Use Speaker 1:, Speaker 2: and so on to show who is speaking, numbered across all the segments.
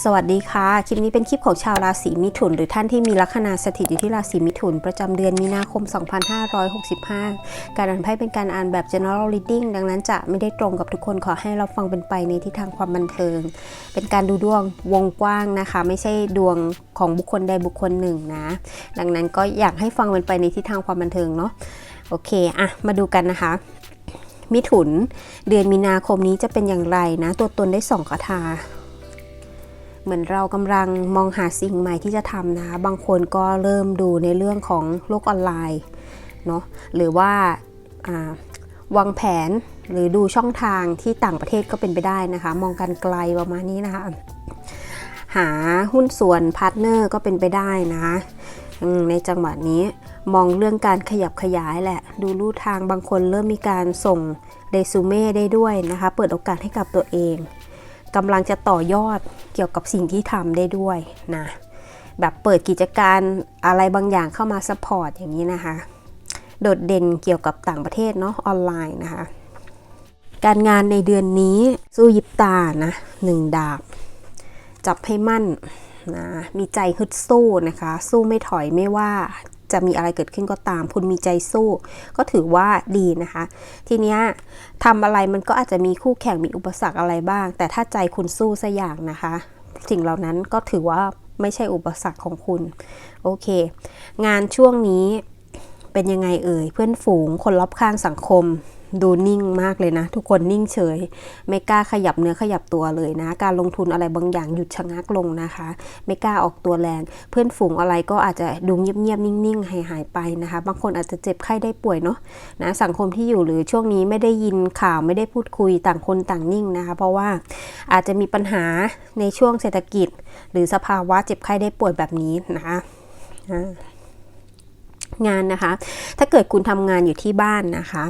Speaker 1: สวัสดีค่ะ คลิปนี้เป็นคลิปของชาวราศีมิถุน หรือท่านที่มีลัคนาสถิตอยู่ที่ราศีมิถุน ประจำเดือนมีนาคม 2565 การอ่านไพ่เป็นการอ่านแบบ general reading ดังนั้นจะไม่ได้ตรงกับทุกคนขอให้เราฟังเป็นไปในทิศทางความบันเทิง เป็นการดูดวงวงกว้างนะคะ ไม่ใช่ดวงของบุคคลใดบุคคลหนึ่งนะ ดังนั้นก็อยากให้ฟังเป็นไปในทิศทางความบันเทิงเนาะโอเคอะมาดูกันนะคะมิถุน เดือนมีนาคมนี้จะเป็นอย่างไรนะ ตัวตนได้สองคาถา เหมือนเรากำลังมองหาสิ่งใหม่ที่จะทำนะ บางคนก็เริ่มดูในเรื่องของโลกออนไลน์เนาะหรือว่าวางแผนหรือดูช่องทางที่ต่างประเทศก็เป็นไปได้นะคะ มองกันไกลประมาณนี้นะคะ หาหุ้นส่วนพาร์ทเนอร์ก็เป็นไปได้นะในจังหวะนี้มองเรื่องการขยับขยายแหละ ดูลู่ทางบางคนเริ่มมีการส่งเรซูเม่ได้ด้วยนะคะ เปิดโอกาสให้กับตัวเอง กำลังจะต่อยอดเกี่ยวกับสิ่งที่ทำได้ด้วยนะแบบเปิดกิจการอะไรบางอย่างเข้ามาซัพพอร์ตอย่างนี้นะคะ โดดเด่นเกี่ยวกับต่างประเทศเนาะออนไลน์นะคะ การงานในเดือนนี้สู้ยิบตานะหนึ่งดาบ จับให้มั่นนะมีใจฮึดสู้นะคะ สู้ไม่ถอยไม่ว่า จะมีอะไรเกิดขึ้นก็ตาม คุณมีใจสู้ ก็ถือว่าดีนะคะ ทีเนี้ยทำอะไรมันก็อาจจะมีคู่แข่งมีอุปสรรคอะไรบ้าง แต่ถ้าใจคุณสู้สัอย่างนะคะ สิ่งเหล่านั้นก็ถือว่าไม่ใช่อุปสรรคของคุณ โอเค งานช่วงนี้เป็นยังไงเอ่ยเพื่อนฝูงคนรอบข้างสังคม ดูนิ่งมากเลยนะ ทุกคนนิ่งเฉย ไม่กล้าขยับเนื้อขยับตัวเลยนะ การลงทุนอะไรบางอย่างหยุดชะงักลงนะคะ ไม่กล้าออกตัวแรง เพื่อนฝูงอะไรก็อาจจะดูเงียบๆนิ่งๆหายหายๆไปนะคะ บางคนอาจจะเจ็บไข้ได้ป่วยเนาะนะสังคมที่อยู่หรือช่วงนี้ไม่ได้ยินข่าวไม่ได้พูดคุยต่างคนต่างนิ่งนะคะ เพราะว่าอาจจะมีปัญหาในช่วงเศรษฐกิจ หรือสภาวะเจ็บไข้ได้ป่วยแบบนี้นะคะ งานนะคะ ถ้าเกิดคุณทำงานอยู่ที่บ้านนะคะ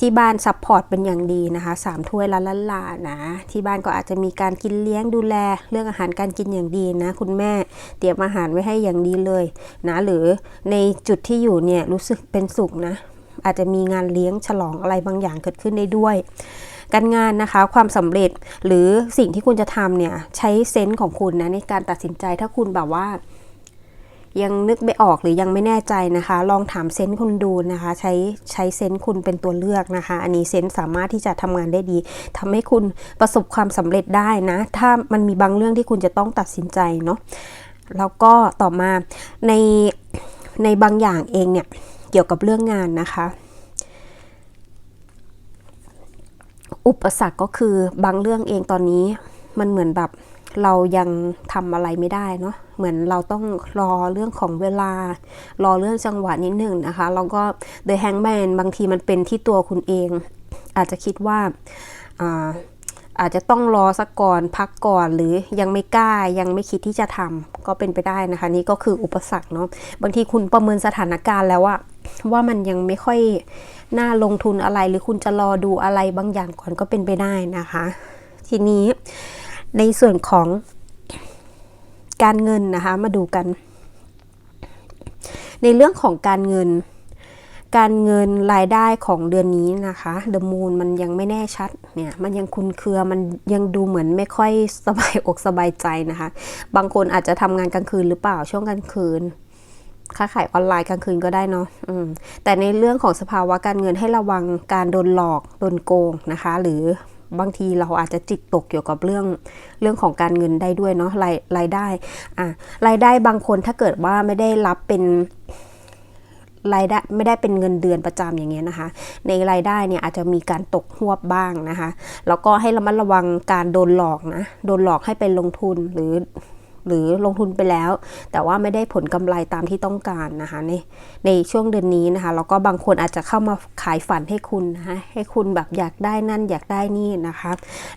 Speaker 1: ที่บ้านซัพพอร์ตเป็นอย่างดีนะคะสามถ้วยละละลานะ ที่บ้านก็อาจจะมีการกินเลี้ยงดูแล เรื่องอาหารการกินอย่างดีนะ คุณแม่เตรียมอาหารไว้ให้อย่างดีเลยนะ หรือในจุดที่อยู่เนี่ยรู้สึกเป็นสุขนะ อาจจะมีงานเลี้ยงฉลองอะไรบางอย่างเกิดขึ้นได้ด้วยการงานนะคะความสำเร็จหรือสิ่งที่คุณจะทำเนี่ยใช้เซนส์ของคุณนะในการตัดสินใจถ้าคุณแบบว่า ยังนึกไม่ออกหรือยังไม่แน่ใจนะคะ ลองถามเซนส์คุณดูนะคะ ใช้ใช้เซนส์คุณเป็นตัวเลือกนะคะ อันนี้เซนส์สามารถที่จะทำงานได้ดีทำให้คุณประสบความสำเร็จได้นะ ถ้ามันมีบางเรื่องที่คุณจะต้องตัดสินใจเนาะแล้วก็ต่อมาในในบางอย่างเองเนี่ยเกี่ยวกับเรื่องงานนะคะ อุปสรรคก็คือบางเรื่องเองตอนนี้มันเหมือนแบบ เรายังทำอะไรไม่ได้เนาะเหมือนเราต้องรอเรื่องของเวลา รอเรื่องจังหวะนิดหนึ่งนะคะ แล้วก็ The Hangman บางทีมันเป็นที่ตัวคุณเอง อาจจะคิดว่าอาอาจจะต้องรอสักก่อนพักก่อนหรือยังไม่กล้ายังไม่คิดที่จะทำก็เป็นไปได้นะคะ นี่ก็คืออุปสรรคเนาะบางทีคุณประเมินสถานการณ์แล้วว่าว่ามันยังไม่ค่อยน่าลงทุนอะไร หรือคุณจะรอดูอะไรบางอย่างก่อนก็เป็นไปได้นะคะ ทีนี้ ในส่วนของการเงินนะคะ มาดูกัน ในเรื่องของการเงิน การเงินรายได้ของเดือนนี้นะคะเดอะมูนมันยังไม่แน่ชัดเนี่ยมันยังคุนเครือมันยังดูเหมือนไม่ค่อยสบายอกสบายใจนะคะ บางคนอาจจะทำงานกลางคืนหรือเปล่าช่วงกลางคืนค้าขายออนไลน์กลางคืนก็ได้เนาะแต่ในเรื่องของสภาวะการเงินให้ระวังการโดนหลอก โดนโกงนะคะ หรือ บางทีเราอาจจะจิตตกเกี่ยวกับเรื่องเรื่องของการเงินได้ด้วยเนาะรายรายได้อะรายได้บางคนถ้าเกิดว่าไม่ได้รับเป็นรายได้ไม่ได้เป็นเงินเดือนประจำอย่างเงี้ยนะคะ ในรายได้เนี่ยอาจจะมีการตกหวบบ้างนะคะ แล้วก็ให้ระมัดระวังการโดนหลอกนะ โดนหลอกให้ไปลงทุนหรือ หรือลงทุนไปแล้ว แต่ว่าไม่ได้ผลกำไรตามที่ต้องการนะคะในในช่วงเดือนนี้นะคะแล้วก็บางคนอาจจะเข้ามาขายฝันให้คุณนะคะให้คุณแบบอยากได้นั่นอยากได้นี่นะคะ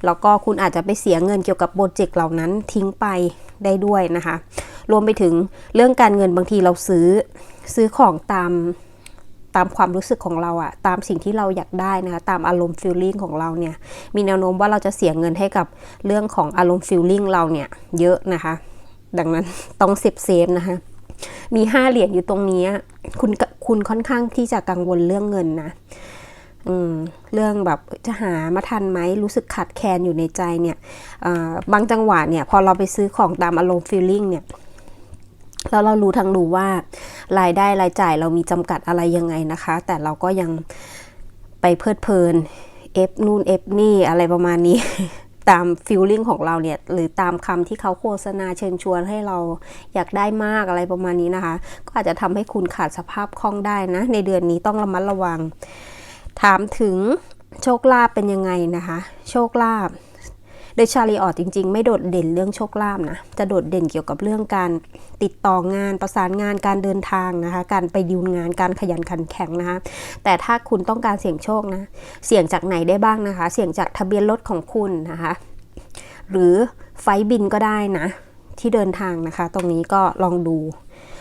Speaker 1: แล้วก็คุณอาจจะไปเสียเงินเกี่ยวกับโปรเจกต์เหล่านั้นทิ้งไปได้ด้วยนะคะรวมไปถึงเรื่องการเงินบางทีเราซื้อซื้อของตามตามความรู้สึกของเราอะตามสิ่งที่เราอยากได้นะคะตามอารมณ์ฟีลลิ่งของเราเนี่ยมีแนวโน้มว่าเราจะเสียเงินให้กับเรื่องของอารมณ์ฟีลลิ่งเราเนี่ยเยอะนะคะ ดังนั้นต้องเซฟเซฟนะคะ มีห้าเหรียญอยู่ตรงนี้คุณคุณค่อนข้างที่จะกังวลเรื่องเงินนะเรื่องแบบจะหามาทันไหมรู้สึกขาดแคลนอยู่ในใจเนี่ยบางจังหวะเนี่ยพอเราไปซื้อของตามอารมณ์ feeling เนี่ยแล้วเรารู้ทั้งรู้ว่ารายได้รายจ่ายเรามีจำกัดอะไรยังไงนะคะ แต่เราก็ยังไปเพลิดเพลินเอฟนู่นเอฟนี่อะไรประมาณนี้ ตามฟิลลิ่งของเราเนี่ยหรือตามคำที่เขาโฆษณาเชิญชวนให้เราอยากได้มากอะไรประมาณนี้นะคะ ก็อาจจะทำให้คุณขาดสภาพคล่องได้นะ ในเดือนนี้ต้องระมัดระวัง ถามถึงโชคลาภเป็นยังไงนะคะ โชคลาภ โดยชาลีออดจริง ๆ ไม่โดดเด่นเรื่องโชคลาภนะ จะโดดเด่นเกี่ยวกับเรื่องการติดต่องานประสานงานการเดินทางนะคะ การไปดิวงานการขยันขันแข็งนะคะ แต่ถ้าคุณต้องการเสี่ยงโชคนะ เสี่ยงจากไหนได้บ้างนะคะ เสี่ยงจากทะเบียนรถของคุณนะคะ หรือไฟบินก็ได้นะที่เดินทางนะคะ ตรงนี้ก็ลองดู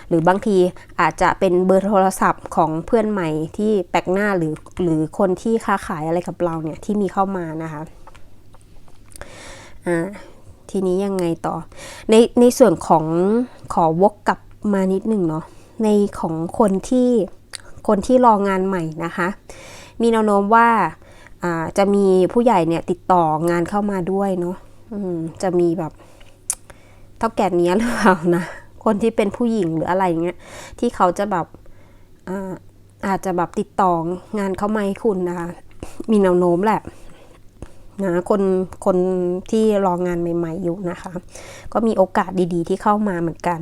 Speaker 1: หรือบางทีอาจจะเป็นเบอร์โทรศัพท์ของเพื่อนใหม่ที่แปลกหน้าหรือหรือคนที่ค้าขายอะไรกับเราเนี่ยที่มีเข้ามานะคะ อ่าทีนี้ยังไงต่อ ในในส่วนของขอวกกลับมานิดหนึ่งเนาะในของคนที่คนที่รองานใหม่นะคะ มีแนวโน้มว่าจะมีผู้ใหญ่เนี่ยติดต่องานเข้ามาด้วยเนาะจะมีแบบเท่าแก่เนี้ยหรือเปล่านะ คนที่เป็นผู้หญิงหรืออะไรเงี้ยที่เขาจะแบบอาอาจจะแบบติดต่องานเข้ามาให้คุณนะคะ มีแนวโน้มแหละ นะคนคนที่รองานใหม่ ๆ อยู่นะคะ ก็มีโอกาสดีๆ ที่เข้ามาเหมือนกัน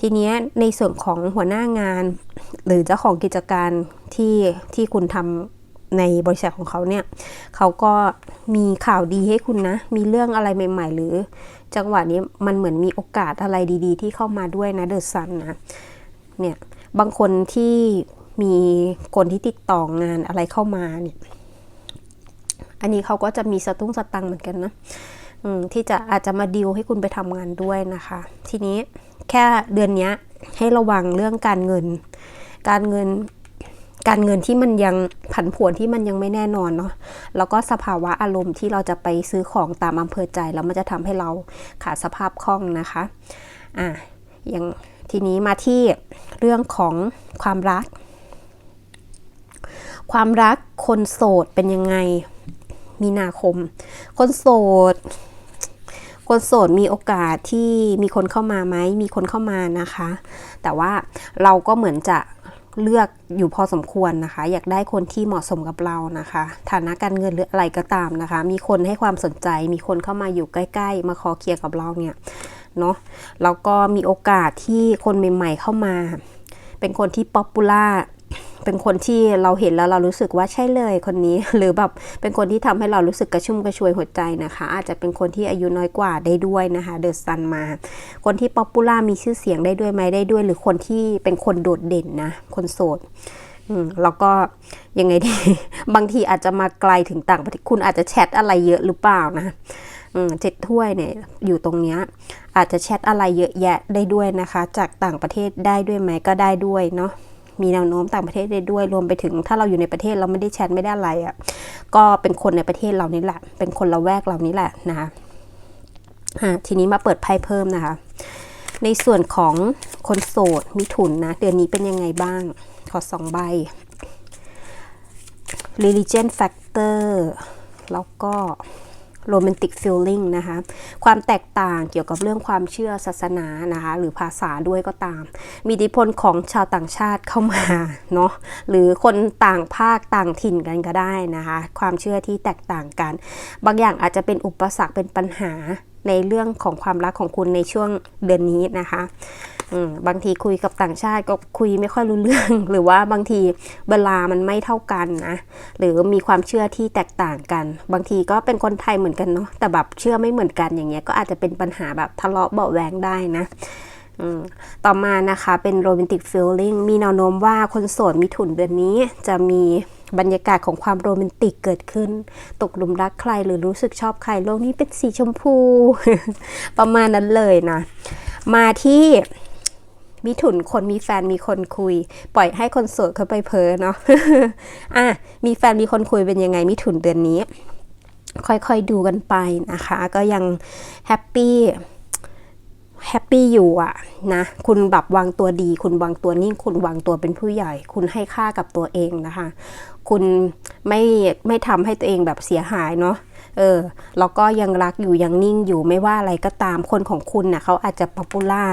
Speaker 1: ทีเนี้ยในส่วนของหัวหน้างาน หรือเจ้าของกิจการที่ที่คุณทำในบริษัทของเขาเนี่ย เขาก็มีข่าวดีให้คุณนะ มีเรื่องอะไรใหม่ ๆ หรือจังหวะนี้มันเหมือนมีโอกาสอะไรดีๆ ที่เข้ามาด้วยนะเดอะซันนะเนี่ยบางคนที่มีคนที่ติดต่องานอะไรเข้ามาเนี่ย อันนี้เขาก็จะมีสตุ้งสตังเหมือนกันนะที่จะอาจจะมาดิวให้คุณไปทำงานด้วยนะคะ ทีนี้แค่เดือนนี้ให้ระวังเรื่องการเงิน การเงินการเงินที่มันยังผันผวนที่มันยังไม่แน่นอนเนาะ แล้วก็สภาวะอารมณ์ที่เราจะไปซื้อของตามอำเภอใจแล้วมันจะทำให้เราขาดสภาพคล่องนะคะ อะอย่างทีนี้มาที่เรื่องของความรัก ความรักคนโสดเป็นยังไง มีนาคม คนโสด คนโสดมีโอกาสที่มีคนเข้ามาไหม มีคนเข้ามานะคะ แต่ว่าเราก็เหมือนจะเลือกอยู่พอสมควรนะคะ อยากได้คนที่เหมาะสมกับเรานะคะ ฐานะการเงินหรืออะไรก็ตามนะคะ มีคนให้ความสนใจ มีคนเข้ามาอยู่ใกล้ๆ มาขอเคลียร์กับเราเนี่ยเนาะ แล้วก็มีโอกาสที่คนใหม่ๆเข้ามา เป็นคนที่ป๊อปปูล่า เป็นคนที่เราเห็นแล้วเรารู้สึกว่าใช่เลยคนนี้ หรือแบบเป็นคนที่ทำให้เรารู้สึกกระชุ่มกระชวยหัวใจนะคะ อาจจะเป็นคนที่อายุน้อยกว่าได้ด้วยนะคะ เดอะซันมา คนที่ป๊อปปูล่ามีชื่อเสียงได้ด้วยไหมได้ด้วย หรือคนที่เป็นคนโดดเด่นนะ คนโสดแล้วก็ยังไงดี บางทีอาจจะมาไกลถึงต่างประเทศคุณอาจจะแชทอะไรเยอะหรือเปล่านะเจ็ดถ้วยเนี่ยอยู่ตรงเนี้ยอาจจะแชทอะไรเยอะแยะได้ด้วยนะคะ จากต่างประเทศได้ด้วยไหมก็ได้ด้วยเนาะ มีแนวโน้มต่างประเทศได้ด้วย รวมไปถึงถ้าเราอยู่ในประเทศเราไม่ได้แชทไม่ได้อะไรอะ่ะก็เป็นคนในประเทศเรานี่แหละ เป็นคนละแวกเรานี่แหละนะคะทีนี้มาเปิดไพ่เพิ่มนะคะ ในส่วนของคนโสดมิถุนนะเดือนนี้เป็นยังไงบ้าง ขอสองใบ religion factor แล้วก็ romantic feeling นะคะ ความแตกต่างเกี่ยวกับเรื่องความเชื่อศาสนานะคะ หรือภาษาด้วยก็ตาม มีอิทธิพลของชาวต่างชาติเข้ามาเนาะหรือคนต่างภาคต่างถิ่นกันก็ได้นะคะ ความเชื่อที่แตกต่างกัน บางอย่างอาจจะเป็นอุปสรรคเป็นปัญหาในเรื่องของความรักของคุณในช่วงเดือนนี้นะคะ บางทีคุยกับต่างชาติก็คุยไม่ค่อยรู้เรื่อง หรือว่าบางทีเวลามันไม่เท่ากันนะ หรือมีความเชื่อที่แตกต่างกัน บางทีก็เป็นคนไทยเหมือนกันเนาะ แต่แบบเชื่อไม่เหมือนกันอย่างเงี้ย ก็อาจจะเป็นปัญหาแบบทะเลาะเบาแวงได้นะต่อมานะคะเป็นโรแมนติกฟีลลิ่งมีแนวโน้มว่าคนโสดมีถุนเดือนนี้จะมีบรรยากาศของความโรแมนติกเกิดขึ้น ตกหลุมรักใครหรือรู้สึกชอบใครโลกนี้เป็นสีชมพู ประมาณนั้นเลยนะ มาที่ มิถุนคนมีแฟนมีคนคุย ปล่อยให้คนโสดเขาไปเพ้อเนาะอะมีแฟนมีคนคุยเป็นยังไงมิถุนเดือนนี้ ค่อยๆดูกันไปนะคะ ก็ยังแฮปปี้แฮปปี้อยู่อะนะคุณแบบวางตัวดี คุณวางตัวนิ่ง คุณวางตัวเป็นผู้ใหญ่ คุณให้ค่ากับตัวเองนะคะ คุณไม่ไม่ทำให้ตัวเองแบบเสียหายเนาะเออแล้วก็ยังรักอยู่ยังนิ่งอยู่ไม่ว่าอะไรก็ตามคนของคุณน่ะเขาอาจจะป๊อปปูล่า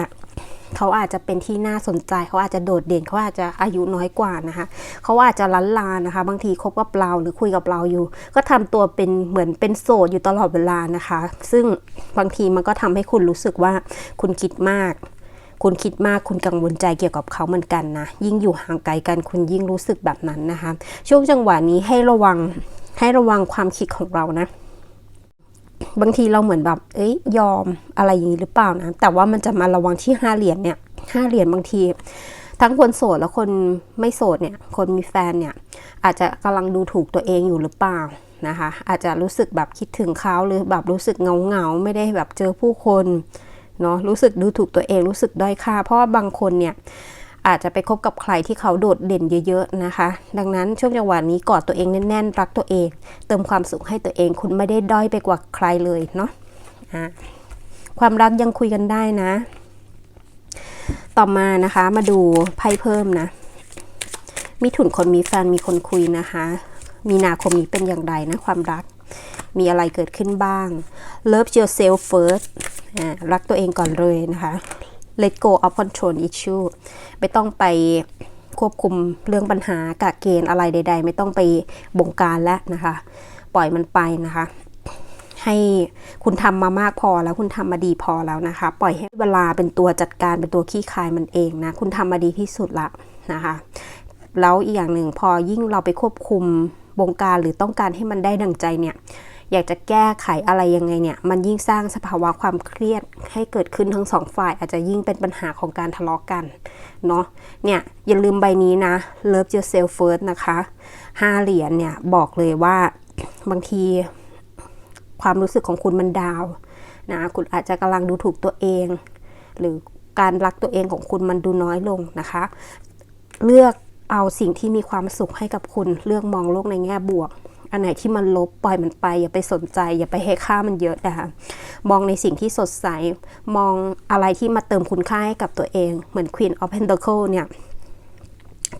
Speaker 1: เขาอาจจะเป็นที่น่าสนใจ เขาอาจจะโดดเด่น เขาอาจจะอายุน้อยกว่านะคะ เขาอาจจะลันลานะคะ บางทีคบกับเราหรือคุยกับเราอยู่ ก็ทำตัวเป็นเหมือนเป็นโสดอยู่ตลอดเวลานะคะ ซึ่งบางทีมันก็ทำให้คุณรู้สึกว่าคุณคิดมาก คุณคิดมากคุณกังวลใจเกี่ยวกับเขาเหมือนกันนะ ยิ่งอยู่ห่างไกลกันคุณยิ่งรู้สึกแบบนั้นนะคะ ช่วงจังหวะนี้ให้ระวังให้ระวังความคิดของเรานะ บางทีเราเหมือนแบบ เอ้ยยอมอะไรอย่างนี้หรือเปล่านะ แต่ว่ามันจะมาระวังที่ห้าเหรียญเนี่ยห้าเหรียญบางที ทั้งคนโสดและคนไม่โสดเนี่ย คนมีแฟนเนี่ย อาจจะกำลังดูถูกตัวเองอยู่หรือเปล่านะคะ อาจจะรู้สึกแบบคิดถึงเขาหรือแบบรู้สึกเงาเงาไม่ได้แบบเจอผู้คนเนาะรู้สึกดูถูกตัวเองรู้สึกด้อยค่า เพราะว่าบางคนเนี่ย อาจจะไปคบกับใครที่เขาโดดเด่นเยอะๆนะคะ ดังนั้นช่วงจังหวะนี้กอดตัวเองแน่นๆ รักตัวเอง เติมความสุขให้ตัวเอง คุณไม่ได้ด้อยไปกว่าใครเลยเนาะะความรักยังคุยกันได้นะ ต่อมานะคะมาดูไพ่เพิ่มนะมีถุนคนมีแฟนมีคนคุยนะคะ มีนาคมนี้เป็นอย่างไรนะความรัก มีอะไรเกิดขึ้นบ้าง Love yourself first รักตัวเองก่อนเลยนะคะ let go of control issue ไม่ต้องไปควบคุมเรื่องปัญหากะเกณฑ์อะไรใด ๆ ไม่ต้องไปบงการแล้วนะคะ ปล่อยมันไปนะคะ ให้คุณทำมามากพอแล้วคุณทำมาดีพอแล้วนะคะ ปล่อยให้เวลาเป็นตัวจัดการเป็นตัวขี้คายมันเองนะ คุณทำมาดีที่สุดละนะคะ แล้วอีกอย่างหนึ่งพอยิ่งเราไปควบคุมบงการหรือต้องการให้มันได้ดังใจเนี่ย อยากจะแก้ไขอะไรยังไงเนี่ยมันยิ่งสร้างสภาวะความเครียดให้เกิดขึ้นทั้งสองฝ่าย อาจจะยิ่งเป็นปัญหาของการทะเลาะกันเนาะเนี่ยอย่าลืมใบนี้นะ love yourself first นะคะห้าเหรียญเนี่ยบอกเลยว่าบางทีความรู้สึกของคุณมันดาวน์นะคุณอาจจะกำลังดูถูกตัวเอง หรือการรักตัวเองของคุณมันดูน้อยลงนะคะ เลือกเอาสิ่งที่มีความสุขให้กับคุณ เลือกมองโลกในแง่บวก อันไหนที่มันลบปล่อยมันไป อย่าไปสนใจ อย่าไปให้ค่ามันเยอะนะคะมองในสิ่งที่สดใส มองอะไรที่มาเติมคุณค่าให้กับตัวเอง เหมือน Queen of Pentacle เนี่ย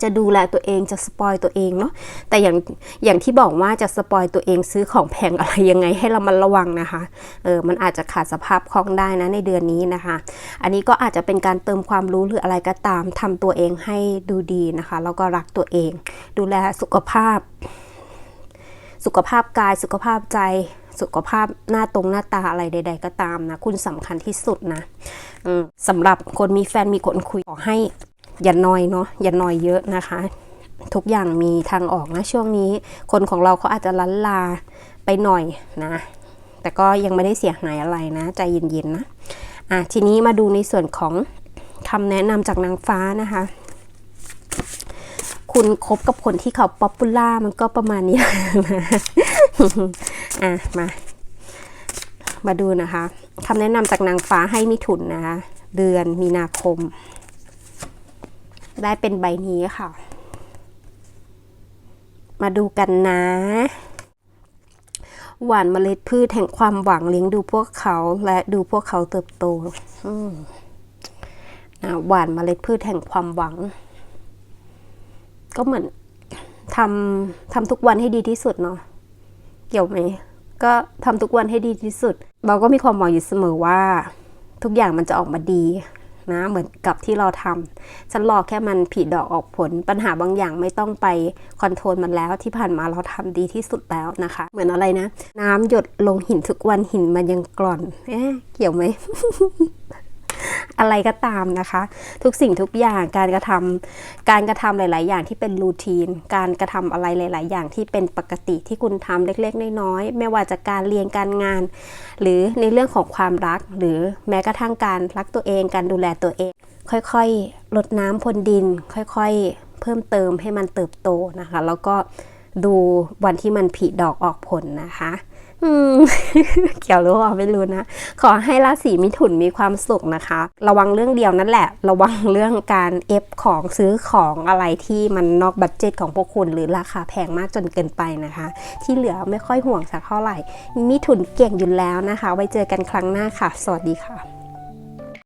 Speaker 1: จะดูแลตัวเองจะสปอยตัวเองเนาะแต่อย่างอย่างที่บอกว่าจะสปอยตัวเองซื้อของแพงอะไรยังไงให้เรามันระวังนะคะเออมันอาจจะขาดสภาพคล่องได้นะในเดือนนี้นะคะ อันนี้ก็อาจจะเป็นการเติมความรู้หรืออะไรก็ตามทำตัวเองให้ดูดีนะคะแล้วก็รักตัวเอง ดูแลสุขภาพ สุขภาพกายสุขภาพใจ สุขภาพหน้าตรงหน้าตาอะไรใด ๆ ก็ตามนะ คุณสำคัญที่สุดนะสำหรับคนมีแฟนมีคนคุยขอให้อย่านอยเนาะอย่านอยเยอะนะคะ ทุกอย่างมีทางออกนะช่วงนี้ คนของเราเขาอาจจะลันลาไปหน่อยนะ แต่ก็ยังไม่ได้เสียหายอะไรนะ ใจเย็นๆนะอะทีนี้มาดูในส่วนของคำแนะนำจากนางฟ้านะคะ คุณคบกับคนที่เขาป๊อปปูล่ามันก็ประมาณนี้นะอะมา มาดูนะคะคำแนะนำจากนางฟ้าให้มิถุนนะคะ เดือนมีนาคม ได้เป็นใบนี้ค่ะ มาดูกันนะหวานเมล็ดพืชแห่งความหวังเลี้ยงดูพวกเขาและดูพวกเขาเติบโตหวานเมล็ดพืชแห่งความหวัง ก็เหมือนทำทำทุกวันให้ดีที่สุดเนาะเกี่ยวไหมก็ทำทุกวันให้ดีที่สุด เราก็มีความหวังอยู่เสมอว่า ทุกอย่างมันจะออกมาดีนะเหมือนกับที่เราทำฉันรอแค่มันผีดอกออกผล ปัญหาบางอย่างไม่ต้องไปคอนโทรลมันแล้วที่ผ่านมาเราทำดีที่สุดแล้วนะคะ เหมือนอะไรนะ น้ำหยดลงหินทุกวันหินมันยังกร่อนเอ๊ะเกี่ยวไหม อะไรก็ตามนะคะ ทุกสิ่งทุกอย่างการกระทำการกระทำหลาย ๆ อย่างที่เป็นรูทีน การกระทำอะไรหลาย ๆ อย่างที่เป็นปกติที่คุณทำเล็ก ๆ น้อย ๆ ไม่ว่าจะการเรียนการงาน หรือในเรื่องของความรัก หรือแม้กระทั่งการรักตัวเอง การดูแลตัวเอง ค่อย ๆ ลดน้ำพรนดิน ค่อย ๆ เพิ่มเติมให้มันเติบโตนะคะ แล้วก็ดูวันที่มันผลิดอกออกผลนะคะ เกี่ยวหรือเปล่าไม่รู้นะ ขอให้ราศีมิถุนมีความสุขนะคะ ระวังเรื่องเดียวนั่นแหละ ระวังเรื่องการเอฟของซื้อของอะไรที่มันนอกบัตเจตของพวกคุณ หรือราคาแพงมากจนเกินไปนะคะ ที่เหลือไม่ค่อยห่วงสักเท่าไหร่ มิถุนเก่งอยู่แล้วนะคะ ไว้เจอกันครั้งหน้าค่ะ สวัสดีค่ะ